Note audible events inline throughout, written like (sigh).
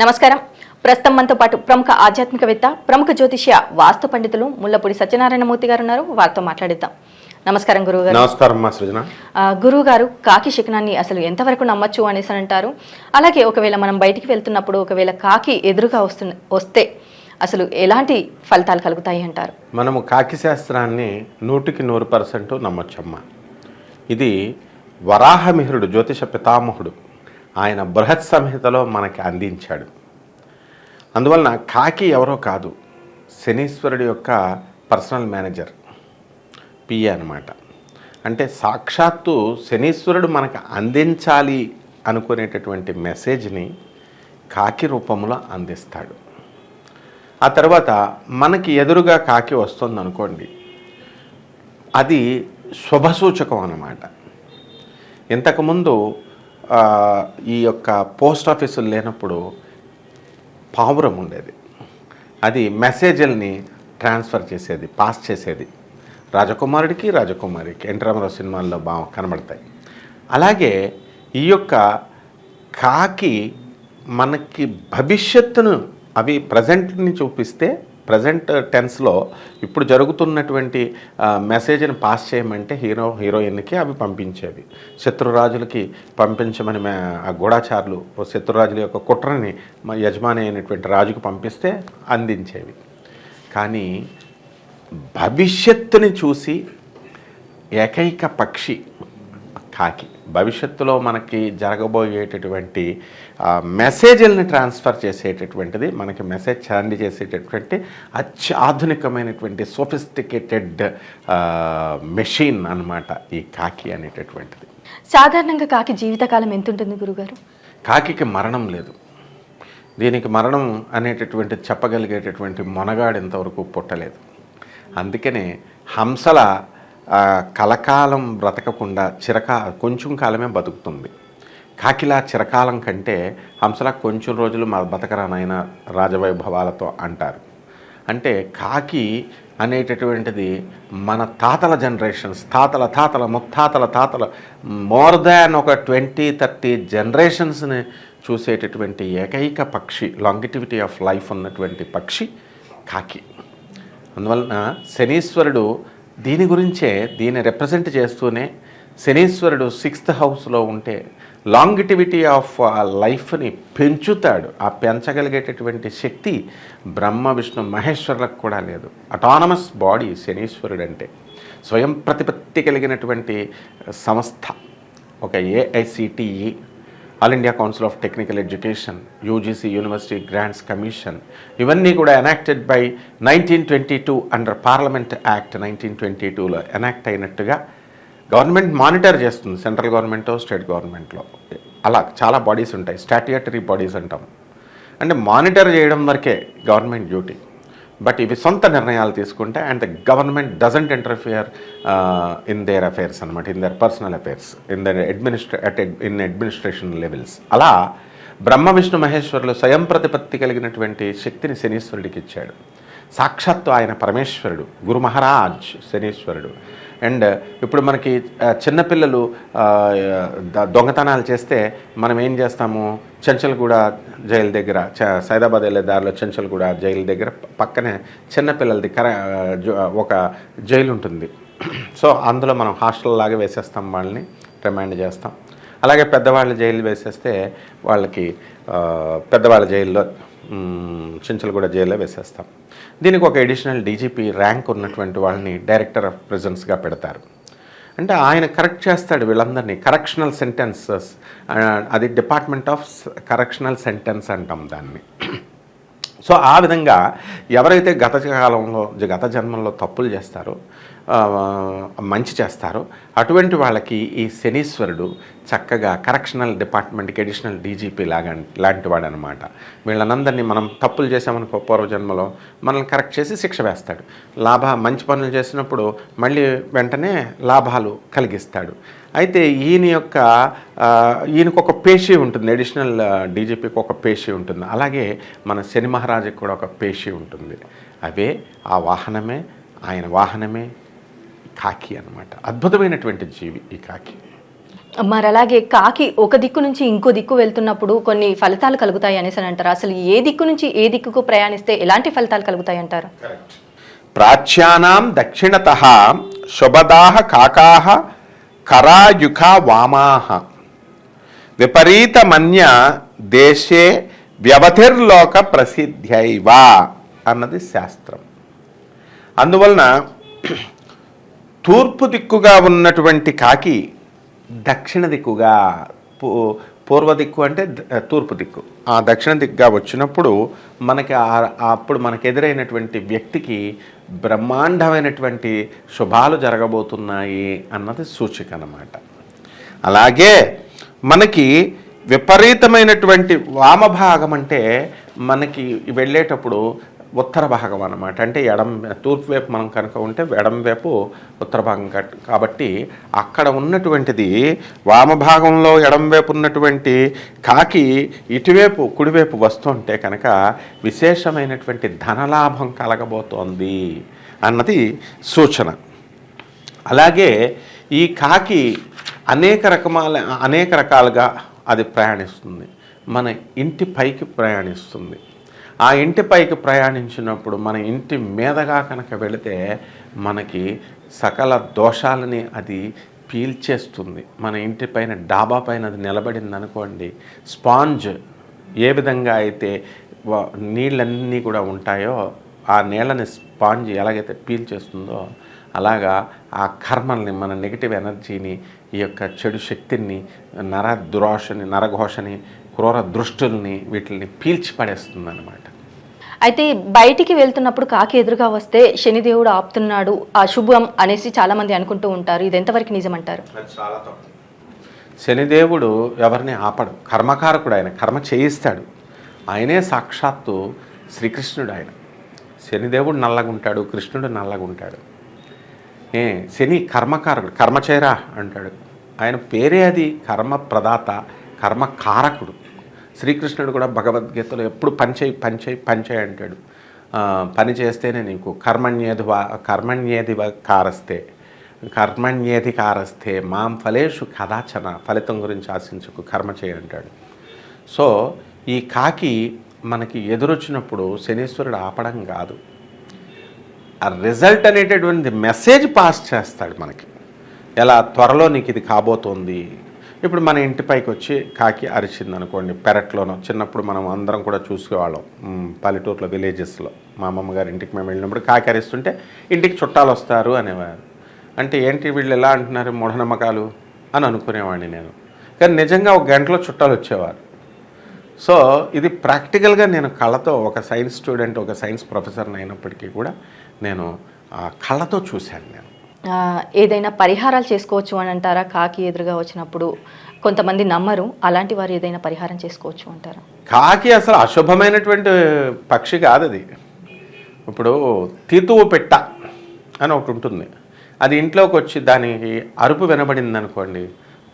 నమస్కారం. ప్రస్తుతం మనతో పాటు ప్రముఖ ఆధ్యాత్మికవేత్త ప్రముఖ జ్యోతిష్య వాస్తు పండితులు ముల్లపూడి సత్యనారాయణమూర్తి గారు ఉన్నారు. వారితో మాట్లాడిద్దాం. నమస్కారం గురువు గారు నమస్కారం మా సృజన. గురువు గారు కాకి శకునాన్ని అసలు ఎంతవరకు నమ్మచ్చు అనేసి అని అంటారు. అలాగే ఒకవేళ మనం బయటికి వెళ్తున్నప్పుడు ఒకవేళ కాకి ఎదురుగా వస్తు వస్తే అసలు ఎలాంటి ఫలితాలు కలుగుతాయి అంటారు? మనము కాకి శాస్త్రాన్ని నూటికి నూరు పర్సెంట్ నమ్మొచ్చమ్మా. ఇది వరాహమిహుడు జ్యోతిష పితామహుడు. ఆయన బృహత్ సంహితలో మనకి అందించాడు. అందువలన కాకి ఎవరో కాదు శనీశ్వరుడి యొక్క పర్సనల్ మేనేజర్ పిఏ అనమాట అంటే సాక్షాత్తు శనీశ్వరుడు మనకు అందించాలి అనుకునేటటువంటి మెసేజ్ని కాకి రూపంలో అందిస్తాడు. ఆ తర్వాత మనకి ఎదురుగా కాకి వస్తుంది అనుకోండి అది శుభసూచకం అన్నమాట. ఇంతకుముందు ఈ యొక్క పోస్ట్ ఆఫీసులు లేనప్పుడు పావురం ఉండేది. అది మెసేజ్ల్ని ట్రాన్స్ఫర్ చేసేది పాస్ చేసేది. రాజకుమారుడికి రాజకుమారికి ఎన్. రామారావు సినిమాల్లో బాగా కనబడతాయి. అలాగే ఈ యొక్క కాకి మనకి భవిష్యత్తును అవి ప్రజెంట్ని చూపిస్తే ప్రజెంట్ టెన్స్లో ఇప్పుడు జరుగుతున్నటువంటి మెసేజ్ని పాస్ చేయమంటే హీరో హీరోయిన్కి అవి పంపించేవి. శత్రురాజులకి పంపించమని మే- ఆ గూఢాచారులు శత్రురాజుల యొక్క కుట్రని యజమాని అయినటువంటి రాజుకు పంపిస్తే అందించేవి. కానీ భవిష్యత్తుని చూసి ఏకైక పక్షి కాకి భవిష్యత్తులో మనకి జరగబోయేటటువంటి ఆ, మెసేజ్ల్ని ట్రాన్స్ఫర్ చేసేటటువంటిది మనకి మెసేజ్ చాండి చేసేటటువంటి అత్యాధునికమైనటువంటి సోఫిస్టికేటెడ్ మెషిన్ అన్నమాట ఈ కాకి అనేటటువంటిది. సాధారణంగా కాకి జీవితకాలం ఎంత ఉంటుంది గురుగారు? కాకికి మరణం లేదు. దీనికి మరణం అనేటటువంటి చెప్పగలిగేటటువంటి మొనగాడు ఇంతవరకు పుట్టలేదు. అందుకనే హంసల కలకాలం బ్రతకకుండా చిరకా కొంచెం కాలమే బతుకుతుంది. కాకిలా చిరకాలం కంటే హంసలా కొంచెం రోజులు మా బతకరానైన రాజవైభవాలతో అంటారు. అంటే కాకి అనేటటువంటిది మన తాతల జనరేషన్స్ తాతల తాతల ముత్తాతల తాతల మోర్ దాన్ ఒక ట్వంటీ థర్టీ జనరేషన్స్ని చూసేటటువంటి ఏకైక పక్షి లాంగిటివిటీ ఆఫ్ లైఫ్ ఉన్నటువంటి పక్షి కాకి. అందువలన శనీశ్వరుడు దీని గురించే దీన్ని రిప్రజెంట్ చేస్తూనే శనీశ్వరుడు సిక్స్త్ హౌస్లో ఉంటే లాంగిటివిటీ ఆఫ్ లైఫ్ని పెంచుతాడు. ఆ పెంచగలిగేటటువంటి శక్తి బ్రహ్మ విష్ణు మహేశ్వరులకు కూడా లేదు. అటానమస్ బాడీ శనీశ్వరుడు అంటే స్వయం ప్రతిపత్తి కలిగినటువంటి సంస్థ. ఒక AICTE All India Council of Technical Education UGC University Grants Commission ఇవన్నీ కూడా enacted by nineteen twenty two under parliament act nineteen twenty టూలో ఎనాక్ట్ అయినట్టుగా గవర్నమెంట్ మానిటర్ చేస్తుంది సెంట్రల్ గవర్నమెంటో స్టేట్ గవర్నమెంట్లో అలా చాలా బాడీస్ ఉంటాయి స్టాట్యుటరీ బాడీస్ అంటాం. అంటే మానిటర్ చేయడం వరకే గవర్నమెంట్ డ్యూటీ బట్ ఇవి సొంత నిర్ణయాలు తీసుకుంటే and the government doesn't interfere in their affairs అనమాట in their personal affairs in their administra at in administration levels అలా బ్రహ్మ విష్ణు మహేశ్వరులు స్వయం ప్రతిపత్తి కలిగినటువంటి శక్తిని శనీశ్వరుడికి ఇచ్చాడు. సాక్షాత్తు ఆయన పరమేశ్వరుడు గురు మహారాజ్ శనీశ్వరుడు. అండ్ ఇప్పుడు మనకి చిన్నపిల్లలు దొంగతనాలు చేస్తే మనం ఏం చేస్తాము? చెంచల్గూడ జైలు దగ్గర సైదాబాద్ వెళ్ళే దారిలో చెంచల్గూడ జైలు దగ్గర పక్కనే చిన్నపిల్లలది కర ఒక జైలు ఉంటుంది. (clears throat) సో అందులో మనం హాస్టల్ లాగా వేసేస్తాం వాళ్ళని రిమాండ్ చేస్తాం. అలాగే పెద్దవాళ్ళ జైలు వేసేస్తే వాళ్ళకి పెద్దవాళ్ళ జైల్లో చెంచల్గూడ జైల్లో వేసేస్తాం. దీనికి ఒక ఎడిషనల్ డీజీపీ ర్యాంక్ ఉన్నటువంటి వాళ్ళని డైరెక్టర్ ఆఫ్ ప్రిజన్స్గా పెడతారు. అంటే ఆయన కరెక్ట్ చేస్తాడు వీళ్ళందరినీ. కరెక్షనల్ సెంటెన్సెస్ అది డిపార్ట్మెంట్ ఆఫ్ కరెక్షనల్ సెంటెన్స్ అంటాం దాన్ని. (clears throat) సో ఆ విధంగా ఎవరైతే గత కాలంలో గత జన్మల్లో తప్పులు చేస్తారో మంచి చేస్తారో. అటువంటి వాళ్ళకి ఈ శనీశ్వరుడు చక్కగా కరెక్షనల్ డిపార్ట్మెంట్కి అడిషనల్ డీజీపీ లాగా లాంటి వాడు అనమాట వీళ్ళనందరినీ మనం తప్పులు చేసామనుకో పూర్వజన్మలో మనల్ని కరెక్ట్ చేసి శిక్ష వేస్తాడు. లాభ మంచి పనులు చేసినప్పుడు మళ్ళీ వెంటనే లాభాలు కలిగిస్తాడు. అయితే ఈయన యొక్క ఈయనకు ఒక పేషీ ఉంటుంది. అడిషనల్ డీజీపీకి ఒక పేషీ ఉంటుంది. అలాగే మన శని మహారాజుకి కూడా ఒక పేషీ ఉంటుంది. అవే ఆ వాహనమే ఆయన వాహనమే కాకి అన్నమాట. అద్భుతమైనటువంటి జీవి ఈ కాకి. మరి అలాగే కాకి ఒక దిక్కు నుంచి ఇంకో దిక్కు వెళ్తున్నప్పుడు కొన్ని ఫలితాలు కలుగుతాయి అనేసి అని అంటారు. అసలు ఏ దిక్కు నుంచి ఏ దిక్కుకు ప్రయాణిస్తే ఎలాంటి ఫలితాలు కలుగుతాయి అంటారు? ప్రాచ్యానాం దక్షిణత శుభదా కాకా కరాయుఖ వామాహ విపరీతమన్య దేశే వ్యవధిర్లోక ప్రసిద్ధ్యైవ అన్నది శాస్త్రం. అందువలన తూర్పు దిక్కుగా ఉన్నటువంటి కాకి దక్షిణ దిక్కుగా పూ- పూర్వ దిక్కు అంటే తూర్పు దిక్కు. ఆ దక్షిణ దిక్కుగా వచ్చినప్పుడు మనకి అప్పుడు మనకు ఎదురైనటువంటి వ్యక్తికి బ్రహ్మాండమైనటువంటి శుభాలు జరగబోతున్నాయి అన్నది సూచిక అన్నమాట. అలాగే మనకి విపరీతమైనటువంటి వామభాగం అంటే మనకి వెళ్ళేటప్పుడు ఉత్తర భాగం అన్నమాట. అంటే ఎడం తూర్పు వైపు మనం కనుక ఉంటే ఎడం వైపు ఉత్తర భాగం కట్- కాబట్టి అక్కడ ఉన్నటువంటిది వామభాగంలో ఎడం వైపు ఉన్నటువంటి కాకి ఇటువైపు కుడివైపు వస్తుంటే కనుక విశేషమైనటువంటి ధనలాభం కలగబోతోంది అన్నది సూచన. అలాగే ఈ కాకి అనేక రకమాల అనేక రకాలుగా అది ప్రయాణిస్తుంది. మన ఇంటి పైకి ప్రయాణిస్తుంది. ఆ ఇంటి పైకి ప్రయాణించినప్పుడు మన ఇంటి మీదగా కనుక వెళితే మనకి సకల దోషాలని అది పీల్చేస్తుంది. మన ఇంటి పైన డాబా పైన అది నిలబడింది అనుకోండి స్పాంజ్ ఏ విధంగా అయితే నీళ్ళన్నీ కూడా ఉంటాయో ఆ నీళ్ళని స్పాంజ్ ఎలాగైతే పీల్చేస్తుందో అలాగా ఆ కర్మల్ని మన నెగిటివ్ ఎనర్జీని ఈ యొక్క చెడు శక్తిని నరద్రోషని నరఘోషని క్రూర దృష్టుల్ని వీటిని పీల్చి పడేస్తుంది అనమాట అయితే బయటికి వెళ్తున్నప్పుడు కాకి ఎదురుగా వస్తే శనిదేవుడు ఆపుతున్నాడు ఆ శుభం అనేసి చాలా మంది అనుకుంటూ ఉంటారు. ఇది ఎంతవరకు నిజమంటారు? అది చాలా తప్పు. శనిదేవుడు ఎవరిని ఆపడు. కర్మకారకుడు ఆయన కర్మ చేయిస్తాడు. ఆయనే సాక్షాత్తు శ్రీకృష్ణుడు ఆయన. శనిదేవుడు నల్లగుంటాడు కృష్ణుడు నల్లగుంటాడు. ఏ శని కర్మకారకుడు కర్మ చేయరా అంటాడు. ఆయన పేరే అది కర్మ ప్రదాత కర్మ కారకుడు శ్రీకృష్ణుడు కూడా భగవద్గీతలో ఎప్పుడు పనిచేయి పంచేయి పంచేయి అంటాడు. పని చేస్తేనే నీకు కర్మణ్యేది వా కర్మణ్యేది కారస్తే కర్మణ్యేది కారస్తే మాం ఫలేషు కదాచన ఫలితం గురించి ఆశించుకు కర్మ చేయి అంటాడు. సో ఈ కాకి మనకి ఎదురొచ్చినప్పుడు శనీశ్వరుడు ఆపడం కాదు. ఆ రిజల్ట్ అనేటటువంటి మెసేజ్ పాస్ చేస్తాడు మనకి. ఎలా త్వరలో నీకు ఇది కాబోతోంది ఇప్పుడు మన ఇంటి పైకి వచ్చి కాకి అరిచింది అనుకోండి పెరట్లోనో చిన్నప్పుడు మనం అందరం కూడా చూసేవాళ్ళం. పల్లెటూర్లో పల్లెటూరులో విలేజెస్లో. మా అమ్మమ్మ గారి ఇంటికి మేము వెళ్ళినప్పుడు కాకి అరిస్తుంటే ఇంటికి చుట్టాలు వస్తారు అనేవారు. అంటే ఏంటి వీళ్ళు ఎలా అంటున్నారు మూఢనమ్మకాలు? అని అనుకునేవాడిని నేను. కానీ నిజంగా ఒక గంటలో చుట్టాలు వచ్చేవారు. సో ఇది ప్రాక్టికల్గా నేను కళ్ళతో ఒక సైన్స్ స్టూడెంట్ ఒక సైన్స్ ప్రొఫెసర్ని అయినప్పటికీ కూడా నేను ఆ కళ్ళతో చూశాను నేను. ఏదైనా పరిహారాలు చేసుకోవచ్చు అని అంటారా? కాకి ఎదురుగా వచ్చినప్పుడు కొంతమంది నమ్మరు అలాంటి వారు ఏదైనా పరిహారం చేసుకోవచ్చు అంటారా? కాకి అసలు అశుభమైనటువంటి పక్షి కాదు అది. ఇప్పుడు తీతువు పెట్ట అని ఒకటి ఉంటుంది. అది ఇంట్లోకి వచ్చి దానికి అరుపు వినబడింది అనుకోండి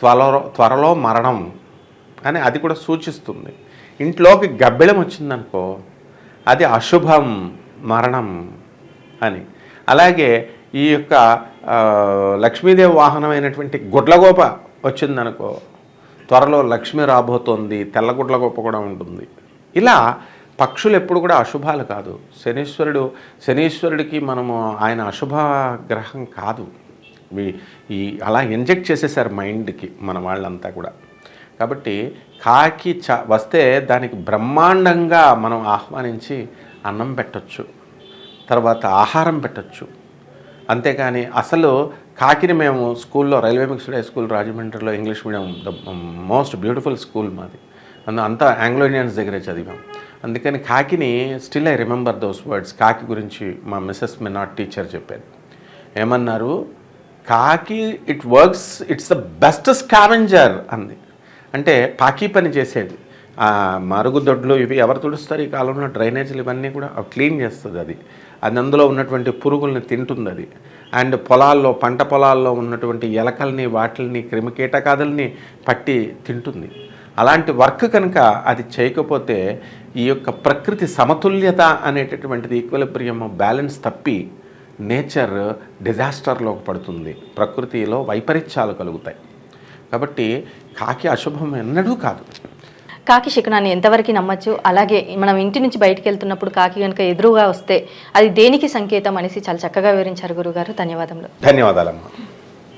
త్వరలో త్వరలో మరణం అని అది కూడా సూచిస్తుంది. ఇంట్లోకి గబ్బిళం వచ్చిందనుకో అది అశుభం మరణం అని. అలాగే ఈ యొక్క లక్ష్మీదేవి వాహనమైనటువంటి గుడ్లగోప వచ్చిందనుకో త్వరలో లక్ష్మి రాబోతోంది తెల్ల గుడ్లగోప కూడా ఉంటుంది. ఇలా పక్షులు ఎప్పుడు కూడా అశుభాలు కాదు. శనీశ్వరుడు శనీశ్వరుడికి మనము ఆయన అశుభ గ్రహం కాదు ఈ అలా ఇంజెక్ట్ చేసేసారు మైండ్కి మన వాళ్ళంతా కూడా. కాబట్టి కాకి చ వస్తే దానికి బ్రహ్మాండంగా మనం ఆహ్వానించి అన్నం పెట్టొచ్చు. తర్వాత ఆహారం పెట్టచ్చు. అంతేకాని అసలు కాకిని మేము స్కూల్లో రైల్వే మిక్స్డ్ హై స్కూల్ రాజమండ్రిలో English medium the most beautiful school మాది. అందు అంతా ఆంగ్లో ఇండియన్స్ దగ్గరే చదివాం. అందుకని కాకిని still I remember those words. కాకి గురించి మా మిస్సెస్ మినాట్ టీచర్ చెప్పారు ఏమన్నారు? కాకి it works it's the best scavenger అంది. అంటే పాకీ పని చేసేది. మరుగుదొడ్లు ఇవి ఎవరు తుడుస్తారు ఈ కాలంలో? డ్రైనేజీలు ఇవన్నీ కూడా క్లీన్ చేస్తుంది అది. అది అందులో ఉన్నటువంటి పురుగుల్ని తింటుంది అది. అండ్ పొలాల్లో పంట పొలాల్లో ఉన్నటువంటి ఎలకల్ని వాటిల్ని క్రిమికీటకాదుల్ని పట్టి తింటుంది. అలాంటి వర్క్ కనుక అది చేయకపోతే ఈ యొక్క ప్రకృతి సమతుల్యత అనేటటువంటిది ఈక్వలిబ్రియం బ్యాలెన్స్ తప్పి నేచర్ డిజాస్టర్లోకి పడుతుంది. ప్రకృతిలో వైపరీత్యాలు కలుగుతాయి. కాబట్టి కాకి అశుభం ఎన్నడూ కాదు. కాకి శకునాన్ని ఎంతవరకు నమ్మచ్చు? అలాగే మనం ఇంటి నుంచి బయటికి వెళ్తున్నప్పుడు కాకి కనుక ఎదురుగా వస్తే అది దేనికి సంకేతం అనేసి చాలా చక్కగా వివరించారు గురుగారు. ధన్యవాదములు. ధన్యవాదాలమ్మా.